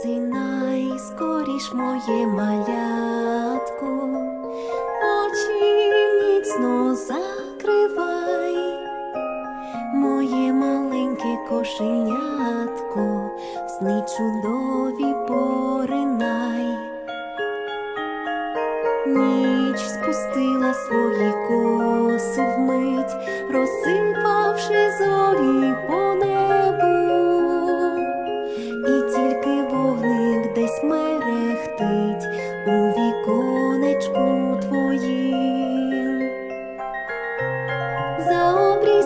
Засинай скоріш моє малятку, очі міцно закривай, моє маленьке кошенятко, сни чудові поринай, ніч спустила свої коси вмить, розсипавши зорі по мерехтить у віконечку твоїм. За обрій